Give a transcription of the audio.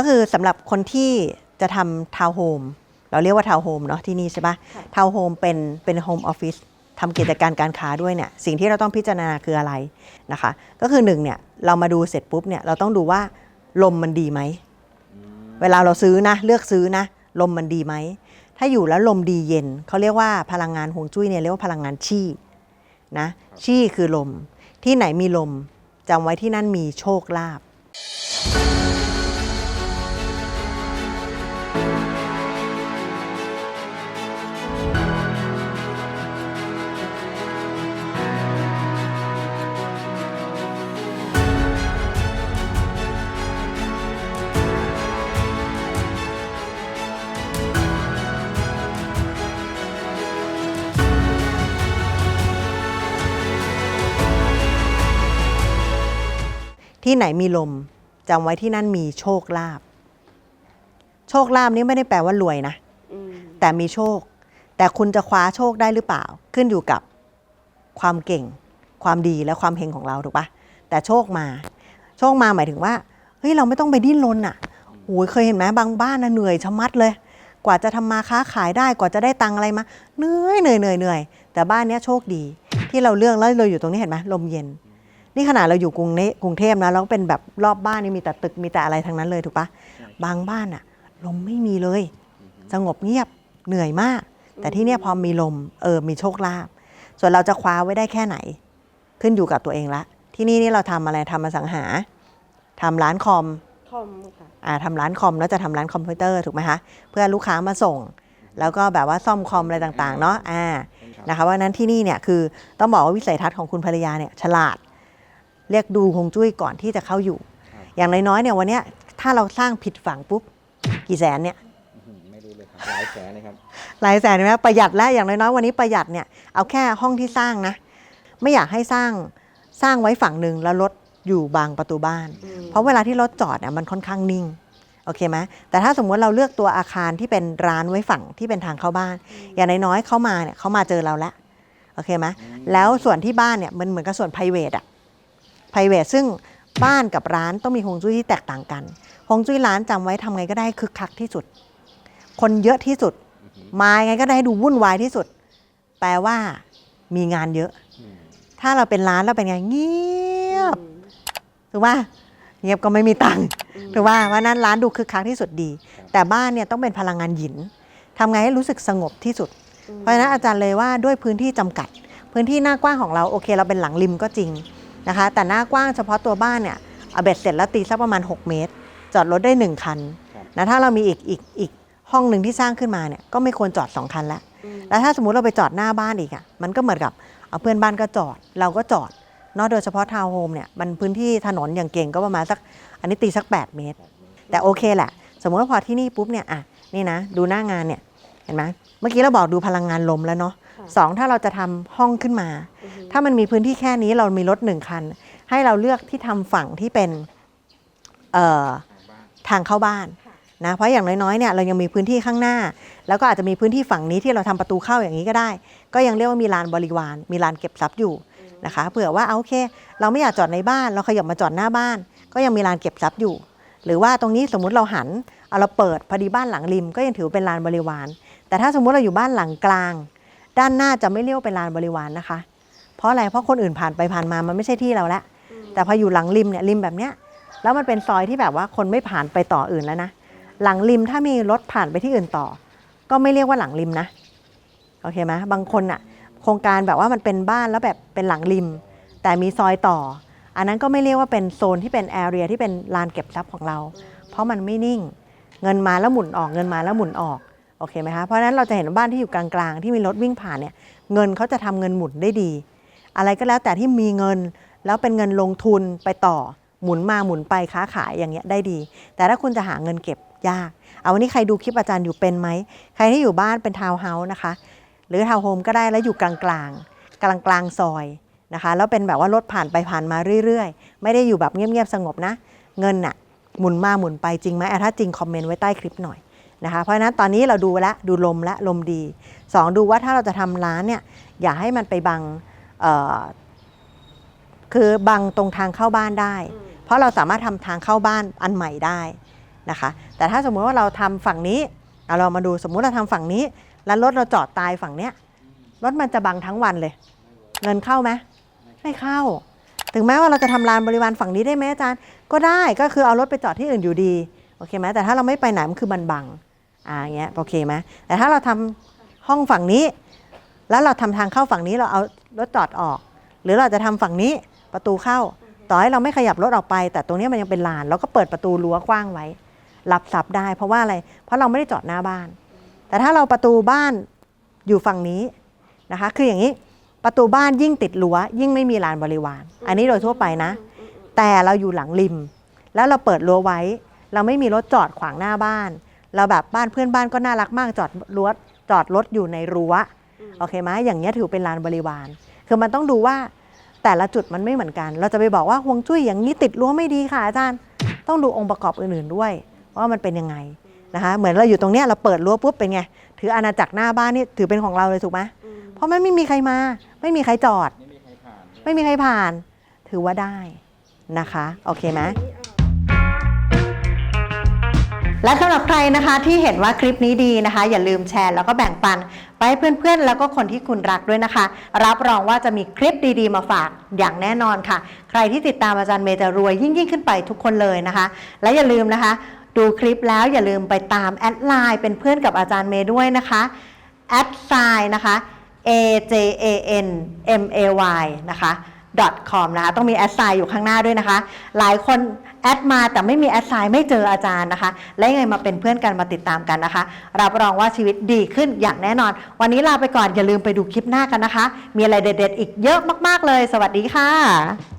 ก็คือสำหรับคนที่จะทำทาวน์โฮมเราเรียกว่าทาวน์โฮมเนาะที่นี่ใช่ปะทาวน์โฮมเป็นเป็นโฮมออฟฟิศทำกิจการการค้าด้วยเนี่ยสิ่งที่เราต้องพิจารณาคืออะไรนะคะ ก็คือหนึ่งเนี่ยเรามาดูเสร็จปุ๊บเนี่ยเราต้องดูว่าลมมันดีไหม เวลาเราซื้อนะ เลือกซื้อนะ ลมมันดีไหม ถ้าอยู่แล้วลมดีเย็นเขาเรียกว่าพลังงานฮวงจุ้ยเนี่ยเรียกว่าพลังงานชี่นะชี่คือลม ที่ไหนมีลมจำไว้ที่นั่นมีโชคลาภ ที่ไหนมีลมจำไว้ที่นั่นมีโชคลาภโชคลาภนี้ไม่ได้แปลว่ารวยนะอืมแต่มีโชค แต่คุณจะคว้าโชคได้หรือเปล่า ขึ้นอยู่กับความเก่ง ความดีและความเฮงของเราถูกปะแต่โชคมา โชคมาหมายถึงว่าเฮ้ยเราไม่ต้องไปดิ้นรนอะโอ้ยเคยเห็นไหมบางบ้านนะเหนื่อยชะมัดเลย กว่าจะทำมาค้าขายได้กว่าจะได้ตังค์อะไรมาเหนื่อยเหนื่อยเหนื่อยเหนื่อยแต่บ้านเนี้ยโชคดีที่เราเลือกแล้วเราอยู่ตรงนี้เห็นไหมลมเย็น นี่ขนาดเราอยู่กรุงเนกรุงเทพนะแล้วก็เป็นแบบรอบบ้านนี่มีแต่ตึกมีแต่อะไรทั้งนั้นเลยถูกปะบางบ้านอะลมไม่มีเลย สงบเงียบเหนื่อยมาก แต่ที่เนี่ยพอมีลมเออมีโชคลาภส่วนเราจะคว้าไว้ได้แค่ไหน ขึ้นอยู่กับตัวเองละ ที่นี่นี่เราทำอะไรทำมาสังหาทำร้านคอมคอมค่ะอ่าทำร้านคอมแล้วจะทำร้านคอมพิวเตอร์ถูกไหมคะเพื่อลูกค้ามาส่ง แล้วก็แบบว่าซ่อมคอมอะไรต่างๆเนาะอ่านะคะว่านั้นที่นี่เนี่ยคือต้องบอกว่าวิสัยทัศน์ของคุณภรรยาเนี่ยฉลาด เรียกดูฮวงจุ้ยก่อนที่จะเข้าอยู่ อย่างน้อยๆเนี่ยวันเนี้ยถ้าเราสร้างผิดฝั่งปุ๊บกี่แสนเนี่ยอื้อหือไม่รู้เลยครับหลายแสนเลยครับหลายแสนไหมประหยัดแล้วอย่างน้อยๆวันนี้ประหยัดเนี่ยเอาแค่ห้องที่สร้างนะ ไม่อยากให้สร้างสร้างไว้ฝั่งหนึ่งแล้วรถอยู่บางประตูบ้านอืมเพราะเวลาที่รถจอดเนี่ยมันค่อนข้างนิ่งโอเคไหมแต่ถ้าสมมติเราเลือกตัวอาคารที่เป็นร้านไว้ฝั่งที่เป็นทางเข้าบ้าน อย่างน้อยๆเข้ามาเนี่ยเขามาเจอเราแล้วโอเคไหมแล้วส่วนที่บ้านเนี่ยมันเหมือนกับส่วน p r i v a t อะ p r i v a t ซึ่งบ้านกับร้านต้องมีฮวงจุ้ยที่แตกต่างกันฮวงจุ้ยร้านจำไว้ทำไงก็ได้คึกคักที่สุด คนเยอะที่สุด มายังไงก็ได้ให้ดูวุ่นวายที่สุด แปลว่ามีงานเยอะ อืมถ้าเราเป็นร้านแล้วเป็นไงเงียบอืมถูกป่ะเงียบก็ไม่มีตังค์อืมถูกป่ะว่านั้นร้านดูคึกคักที่สุดดี แต่บ้านเนี่ยต้องเป็นพลังงานหยินทำไงให้รู้สึกสงบที่สุด เพราะฉะนั้นอาจารย์เลยว่าด้วยพื้นที่จำกัด พื้นที่หน้ากว้างของเราโอเค เราเป็นหลังริมก็จริง นะคะ แต่หน้ากว้างเฉพาะตัวบ้านเนี่ยเอาเบ็ดเสร็จแล้วตีสักประมาณ 6 เมตร จอดรถได้ 1 คันครับนะถ้าเรามีอีกอีกอีกห้องหนึ่งที่สร้างขึ้นมาเนี่ยก็ไม่ควรจอด 2 คันแล้วอืมแล้วถ้าสมมุติเราไปจอดหน้าบ้านอีกอะมันก็เหมือนกับเอาเพื่อนบ้านก็จอด เราก็จอดเนอกโดยเฉพาะทาวน์โฮมเนี่ยมันพื้นที่ถนนอย่างเก่งก็ประมาณสักอันนี้ตีสัก 8 เมตร แต่โอเคแหละ สมมติว่าพอที่นี่ปุ๊บเนี่ยอะนี่นะ ดูหน้างานเนี่ยเห็นไหมเมื่อกี้เราบอกดูพลังงานลมแล้วเนาะค่ะสองถ้าเราจะทำห้องขึ้นมาอือฮึ ถ้ามันมีพื้นที่แค่นี้เรามีรถหนึ่งคัน ให้เราเลือกที่ทำฝั่งที่เป็นทางเข้าบ้านนะเพราะอย่างน้อยๆเนี่ยเรายังมีพื้นที่ข้างหน้า แล้วก็อาจจะมีพื้นที่ฝั่งนี้ที่เราทำประตูเข้าอย่างนี้ก็ได้ ก็ยังเรียกว่ามีลานบริวาร มีลานเก็บทรัพย์อยู่นะคะเผื่อว่าเอาโอเค เราไม่อยากจอดในบ้าน เราขยับมาจอดหน้าบ้าน ก็ยังมีลานเก็บทรัพย์อยู่ หรือว่าตรงนี้สมมุติเราหันเอาเราเปิดพอดีบ้านหลังริม ก็ยังถือเป็นลานบริวาร แต่ถ้าสมมุติเราอยู่บ้านหลังกลาง ด้านหน้าจะไม่เรียกว่าเป็นลานบริวารนะคะ เพราะอะไรเพราะคนอื่นผ่านไปผ่านมามันไม่ใช่ที่เราละแต่พออยู่หลังริมเนี่ยริมแบบเนี้ยแล้วมันเป็นซอยที่แบบว่าคนไม่ผ่านไปต่ออื่นแล้วนะหลังริมถ้ามีรถผ่านไปที่อื่นต่อ ก็ไม่เรียกว่าหลังริมนะโอเคไหมบางคนอะโครงการแบบว่ามันเป็นบ้านแล้วแบบเป็นหลังริม แต่มีซอยต่อ อันนั้นก็ไม่เรียกว่าเป็นโซนที่เป็นแอเรียที่เป็นลานเก็บทรัพย์ของเรา เพราะมันไม่นิ่ง เงินมาแล้วหมุนออกเงินมาแล้วหมุนออกโอเคไหมคะเพราะฉะนั้นเราจะเห็นว่าบ้านที่อยู่กลางๆ ที่มีรถวิ่งผ่านเนี่ยเงินเขาจะทำเงินหมุนได้ดี อะไรก็แล้วแต่ที่มีเงิน แล้วเป็นเงินลงทุนไปต่อหมุนมาหมุนไปค้าขายอย่างเงี้ยได้ดี แต่ถ้าคุณจะหาเงินเก็บยาก เอาวันนี้ใครดูคลิปอาจารย์อยู่เป็นไหม ใครที่อยู่บ้านเป็นทาวน์เฮาส์นะคะ หรือทาวน์โฮมก็ได้แล้วอยู่กลางกลางกลางกลางซอยนะคะแล้วเป็นแบบว่ารถผ่านไปผ่านมาเรื่อยๆ ไม่ได้อยู่แบบเงียบๆสงบนะ เงินน่ะหมุนมาหมุนไปจริงไหมถ้าจริงคอมเมนต์ไว้ใต้คลิปหน่อยนะคะเพราะฉะนั้นตอนนี้เราดูแล้วดูลมและลมดีสองดูว่าถ้าเราจะทำร้านเนี่ยอย่าให้มันไปบัง คือ บังตรงทางเข้าบ้านได้ เพราะเราสามารถทำทางเข้าบ้านอันใหม่ได้นะคะ แต่ถ้าสมมุติว่าเราทำฝั่งนี้เอาเรามาดูสมมุติเราทำฝั่งนี้ แล้วรถเราจอดตายฝั่งเนี้ยรถมันจะบังทั้งวันเลย เงินเข้าไหมไม่เข้า ถึงแม้ว่าเราจะทำลานบริวารฝั่งนี้ได้ไหมอาจารย์ ก็ได้ก็คือเอารถไปจอดที่อื่นอยู่ดีโอเคไหมแต่ถ้าเราไม่ไปไหนมันคือมันบังอ่าอย่างเงี้ยโอเคไหมแต่ถ้าเราทำห้องฝั่งนี้ แล้วเราทำทางเข้าฝั่งนี้เราเอารถจอดออก หรือเราจะทำฝั่งนี้ประตูเข้า ต่อให้เราไม่ขยับรถออกไป แต่ตรงนี้มันยังเป็นลานเราก็เปิดประตูรั้วกว้างไว้รับซับได้ เพราะว่าอะไร เพราะเราไม่ได้จอดหน้าบ้าน แต่ถ้าเราประตูบ้านอยู่ฝั่งนี้นะคะ คืออย่างนี้ประตูบ้านยิ่งติดรั้วยิ่งไม่มีลานบริวาร อันนี้โดยทั่วไปนะ แต่เราอยู่หลังริม แล้วเราเปิดรั้วไว้ เราไม่มีรถจอดขวางหน้าบ้าน เราแบบบ้านเพื่อนบ้านก็น่ารักมากจอดรั้วจอดรถอยู่ในรั้ว โอเคไหมอย่างเงี้ยถือเป็นลานบริวาร คือมันต้องดูว่าแต่ละจุดมันไม่เหมือนกัน เราจะไปบอกว่าฮวงจุ้ยอย่างนี้ติดรั้วไม่ดีค่ะอาจารย์ ต้องดูองค์ประกอบอื่นๆด้วย ว่ามันเป็นยังไงนะคะ เหมือนเราอยู่ตรงเนี้ยเราเปิดรั้วปุ๊บเป็นไง ถืออาณาจักรหน้าบ้านนี่ถือเป็นของเราเลยถูกไหมเพราะมันไม่มีใครมา ไม่มีใครจอด ไม่มีใครผ่านไม่มีใครผ่านถือว่าได้นะคะ โอเคไหม และสำหรับใครนะคะที่เห็นว่าคลิปนี้ดีนะคะ อย่าลืมแชร์แล้วก็แบ่งปัน ไปให้เพื่อนๆ แล้วก็คนที่คุณรักด้วยนะคะ รับรองว่าจะมีคลิปดีๆ มาฝากอย่างแน่นอนค่ะ ใครที่ติดตามอาจารย์เมย์จะรวยยิ่งยิ่งๆขึ้นไปทุกคนเลยนะคะ และอย่าลืมนะคะ ดูคลิปแล้วอย่าลืมไปตามแอดไลน์เป็นเพื่อนกับอาจารย์เมย์ด้วยนะคะแอดไซน์นะคะ a j a n m a y นะคะ .com นะคะต้องมีแอดไซน์อยู่ข้างหน้าด้วยนะคะ หลายคน อดมาแต่ไม่มีแอดไซน์ไม่เจออาจารย์นะคะ และยังไงมาเป็นเพื่อนกันมาติดตามกันนะคะ รับรองว่าชีวิตดีขึ้นอย่างแน่นอน วันนี้ลาไปก่อนอย่าลืมไปดูคลิปหน้ากันนะคะ มีอะไรเด็ดๆ อีกเยอะมากๆเลย สวัสดีค่ะ